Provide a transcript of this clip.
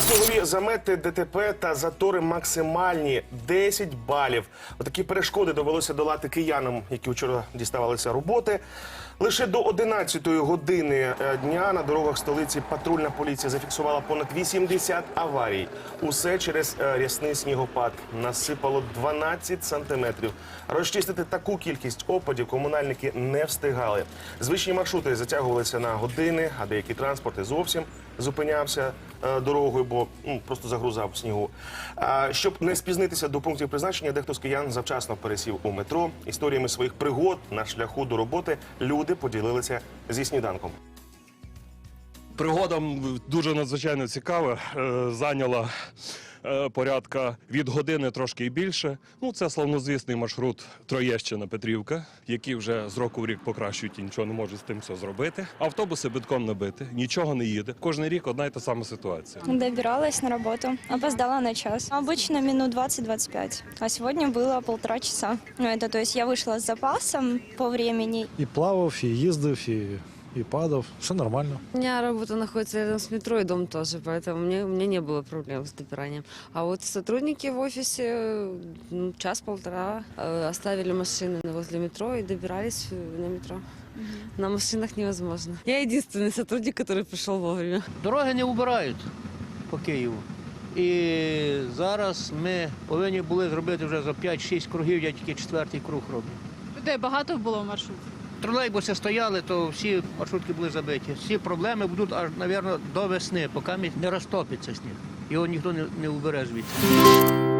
Снігові замети, ДТП та затори максимальні 10 балів. Отакі перешкоди довелося долати киянам, які вчора діставалися роботи. Лише до 11-ї години е, дня на дорогах столиці патрульна поліція зафіксувала понад 80 аварій. Усе через е, рясний снігопад. Насипало 12 сантиметрів. Розчистити таку кількість опадів комунальники не встигали. Звичні маршрути затягувалися на години, а деякі транспорти зовсім зупинявся е, дорогою, бо просто загрузав снігу. Щоб не спізнитися до пунктів призначення, дехто з киян завчасно пересів у метро. Історіями своїх пригод на шляху до роботи люди поділилися зі сніданком. Пригода м, дуже надзвичайно цікава. Е, Зайняла е, порядка від години трошки і більше. Ну, це славнозвісний маршрут Троєщина Петрівка, які вже з року в рік покращують і нічого не можуть з тим все зробити. Автобуси битком набити, нічого не їде. Кожен рік одна й та сама ситуація. Добиралась на работу, опоздала на час. Обычно минут 20-25, а сегодня было полтора часа. Ну, это то есть я вышла с запасом по времени. І плавав, і їздив, і, і падав. Все нормально. У меня работа находится рядом с метро и дом тоже, поэтому мне, у меня не было проблем с добиранием. А вот сотрудники в офисе ну, час-полтора э, оставили машины на- возле метро и добирались э, на метро. На машинах невозможно. Я единственный сотрудник, который пришел вовремя. Дороги не убирають по Києву. І зараз ми повинні були зробити вже за 5-6 кругів, я тільки четвертий круг роблю. Людей багато було в маршруті. Тролейбуси стояли, то всі маршрутки були забиті. Всі проблеми будуть аж, мабуть, до весни, поки не розтопиться сніг. Його ніхто не, не убере звідси.